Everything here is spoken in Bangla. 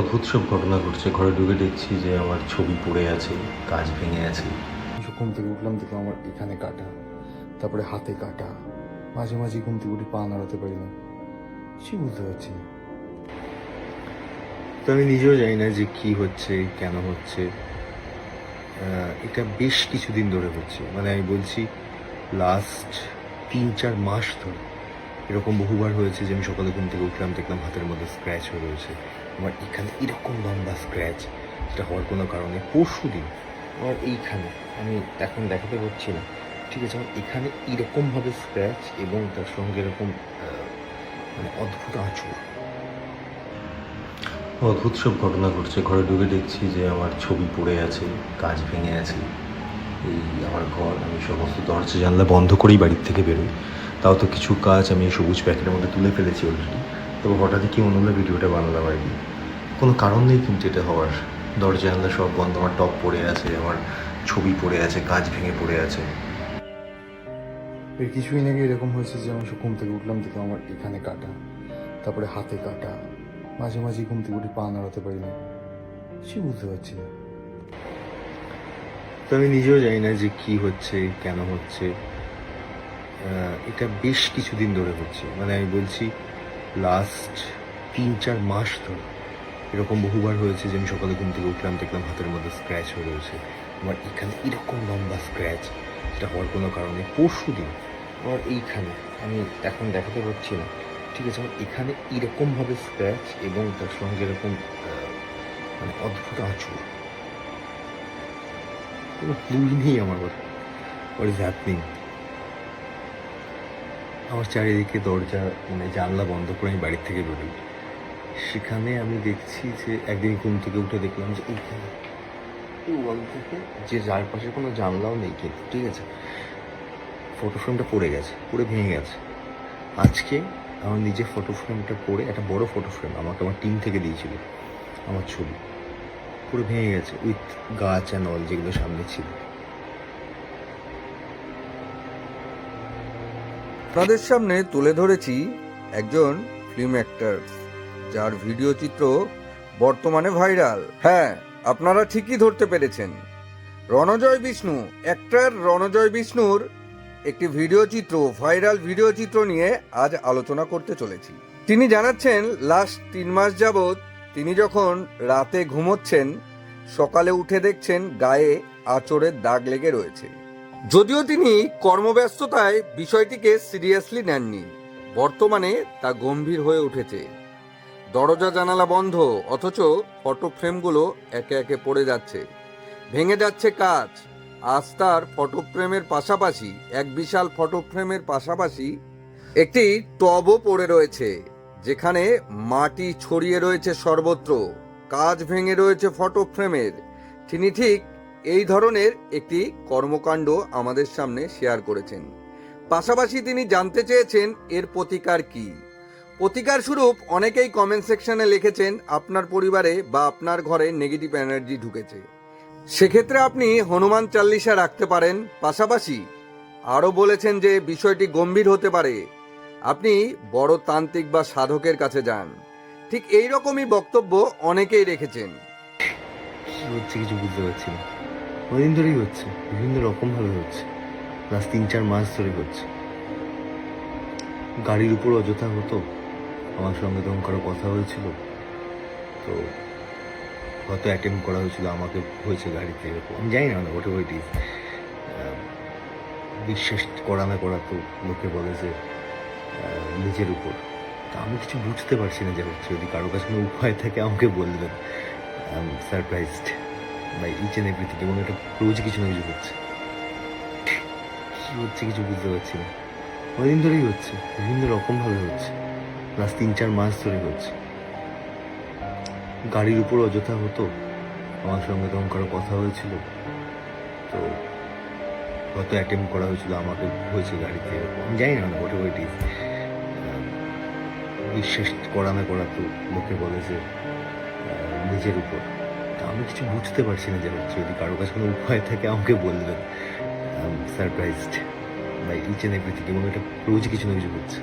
অদ্ভুত সব ঘটনা ঘটছে। ঘরে ঢুকে দেখছি যে আমার ছবি পড়ে আছে কাজ ভেঙে আছে। ঘুম থেকে উঠলাম দেখলাম আমার এখানে কাটা তারপরে হাতে কাটা। মাঝে মাঝে ঘুম থেকে উঠে পা নাড়াতে পারি না। কিছুই বুঝতে পারছি না। তো আমি নিজেও জানি না যে কি হচ্ছে কেন হচ্ছে। এটা বেশ কিছুদিন ধরে হচ্ছে। মানে আমি বলছি লাস্ট তিন চার মাস ধরে। এরকম বহুবার হয়েছে যে আমি সকালে ঘুম থেকে উঠলাম, দেখলাম হাতের মধ্যে স্ক্র্যাচ হয়ে রয়েছে। আমার এখানে এরকম লম্বা স্ক্র্যাচ যেটা হওয়ার কোনো কারণে পরশু দিন আমার এইখানে, আমি এখন দেখাতে পারছি না। ঠিক আছে, আমার এখানে এরকমভাবে স্ক্র্যাচ এবং তার সঙ্গে এরকম মানে অদ্ভুত আঁচড়। অদ্ভুত সব ঘটনা ঘটছে। ঘরে ঢুকে দেখছি যে আমার ছবি পড়ে আছে, কাজ ভেঙে আছে। এই আমার ঘর, আমি সমস্ত দরজা জানলা বন্ধ করেই বাড়ির থেকে বেরোই। তাও তো কিছু কাজ আমি এই সবুজ প্যাকেটের মধ্যে তুলে ফেলেছি অলরেডি তবে হঠাৎই কি মনে হলো ভিডিওটা বানালাম আর কি? কোনো কারণ নেই কিন্তু এটা হওয়ার। দরজা জানলা সব বন্ধ আমার টপ পড়ে আছে আমার ছবি পড়ে আছে কাজ ভেঙে পড়ে আছে। এর কিছুই নাকি এরকম হয়েছে যে আমি ঘুম থেকে উঠলাম দেখলাম আমার এখানে কাটা তারপরে হাতে কাটা। মাঝে মাঝে ঘুম থেকে উঠে পা নাড়াতে পারি না কিছুই বুঝতে পারছি না। তো আমি নিজেও জানি না যে কি হচ্ছে কেন হচ্ছে। এটা বেশ কিছুদিন ধরে হচ্ছে। মানে আমি বলছি লাস্ট তিন, চার মাস ধরে। এরকম বহুবার হয়েছে যে আমি সকালে ঘুম থেকে উঠলাম, দেখলাম হাতের মধ্যে স্ক্র্যাচ হয়ে রয়েছে। আমার এখানে এরকম লম্বা স্ক্র্যাচ যেটা হওয়ার কোনো কারণে পরশু দিন আমার এইখানে, আমি এখন দেখাতে পারছি না। ঠিক আছে, আমার এখানে এরকমভাবে স্ক্র্যাচ এবং তার সঙ্গে এরকম মানে অদ্ভুত আঁচড় কোনো ক্লুই নেই আমার হোয়াট ইজ হ্যাপনিং আমার চারিদিকে দরজা মানে জানলা বন্ধ করে আমি বাড়ির থেকে বেরোই। সেখানে আমি দেখছি যে একদিন ঘুম থেকে উঠে দেখলাম যে এইখানে এই ওয়াল থেকে যে চারপাশে কোনো জানলাও নেই কিন্তু, ঠিক আছে? ফটো ফ্রেমটা পড়ে গেছে, পুরো ভেঙে গেছে। আজকে আমার নিজের ফটো ফ্রেমটা পড়ে, একটা বড় ফটো ফ্রেম আমাকে আমার টিম থেকে দিয়েছিল, আমার ছবি। পুরো ভেঙে গেছে উইথ গাছ অ্যান্ড অল যেগুলো সামনে ছিল। আপনাদের সামনে তুলে ধরেছি একজন ফিল্ম অ্যাক্টর যার ভিডিও চিত্র বর্তমানে ভাইরাল হ্যাঁ আপনারা ঠিকই ধরতে পেরেছেন। রণজয় বিষ্ণু অ্যাক্টর রণজয় বিষ্ণুর একটি ভিডিও চিত্র ভাইরাল ভিডিও চিত্র নিয়ে আজ আলোচনা করতে চলেছি। তিনি জানাচ্ছেন লাস্ট তিন মাস যাবৎ তিনি যখন রাতে ঘুমোচ্ছেন, সকালে উঠে দেখছেন গায়ে আচরের দাগ লেগে রয়েছে। যদিও তিনি কর্মব্যস্ততায় বিষয়টিকে সিরিয়াসলি নেননি, বর্তমানে তা গম্ভীর হয়ে উঠেছে। দরজা জানালা বন্ধ, অথচ ফটো ফ্রেমগুলো একে একে পড়ে যাচ্ছে। ভেঙে যাচ্ছে কাজ। আজ তার ফটো ফ্রেমের পাশাপাশি, এক বিশাল ফটো ফ্রেমের পাশাপাশি একটি টবও পড়ে রয়েছে, যেখানে মাটি ছড়িয়ে রয়েছে সর্বত্র। কাজ ভেঙে রয়েছে ফটো ফ্রেমের তিনি ঠিক এই ধরনের একটি কর্মকাণ্ড আমাদের সামনে শেয়ার করেছেন। পাশাপাশি তিনি জানতে চেয়েছেন এর প্রতিকার কি। প্রতিকার স্বরূপ অনেকেই কমেন্ট সেকশনে লিখেছেন, আপনার পরিবারে বা আপনার ঘরে নেগেটিভ এনার্জি ঢুকেছে। সেক্ষেত্রে আপনি হনুমান চাল্লিশা রাখতে পারেন। পাশাপাশি আরও বলেছেন যে বিষয়টি গম্ভীর হতে পারে। আপনি বড় তান্ত্রিক বা সাধকের কাছে যান। ঠিক এই রকমই বক্তব্য অনেকেই রেখেছেন। কিছু বুঝতে পারছি না। অনেকদিন ধরেই হচ্ছে, বিভিন্ন রকমভাবে হচ্ছে। লাস্ট তিন চার মাস ধরে হচ্ছে। গাড়ির উপর অযথা হতো, আমার সঙ্গে তখন কারও কথা হয়েছিল। তো হয়তো অ্যাটেম্প করা হয়েছিল, আমাকে হয়েছে গাড়িতে এরকম। আমি জানি না ওটা ওইটি বিশ্বাস করা না করা তো লোকে বলে যে নিজের উপর। তা আমি কিছু বুঝতে পারছি না যে হচ্ছে যদি কারও কাছে কোনো উপায় থাকে, আমাকে বলবেন। Surprised by each and everything এবং এটা রোজ কিছু না কিছু হচ্ছে। কী হচ্ছে কিছু বুঝতে পারছি না। অনেকদিন ধরেই হচ্ছে বিভিন্ন রকমভাবে হচ্ছে। লাস্ট তিন চার মাস ধরে হচ্ছে। গাড়ির উপর অযথা হতো, আমার সঙ্গে তখন কারও কথা হয়েছিল। তো হয়তো অ্যাটেম্প করা হয়েছিল, আমাকে হয়েছে গাড়িতে। আমি জানি না ওটা ওইটি বিশ্বাস করা না করা তো লোকে বলে যে নিজের উপর। তা আমি কিছু বুঝতে পারছি না যে যদি কারও কাছে কোনো উপায় থাকে, আমাকে বলবেন। Surprised by each and everything এবং এটা রোজই কিছু না কিছু হচ্ছে।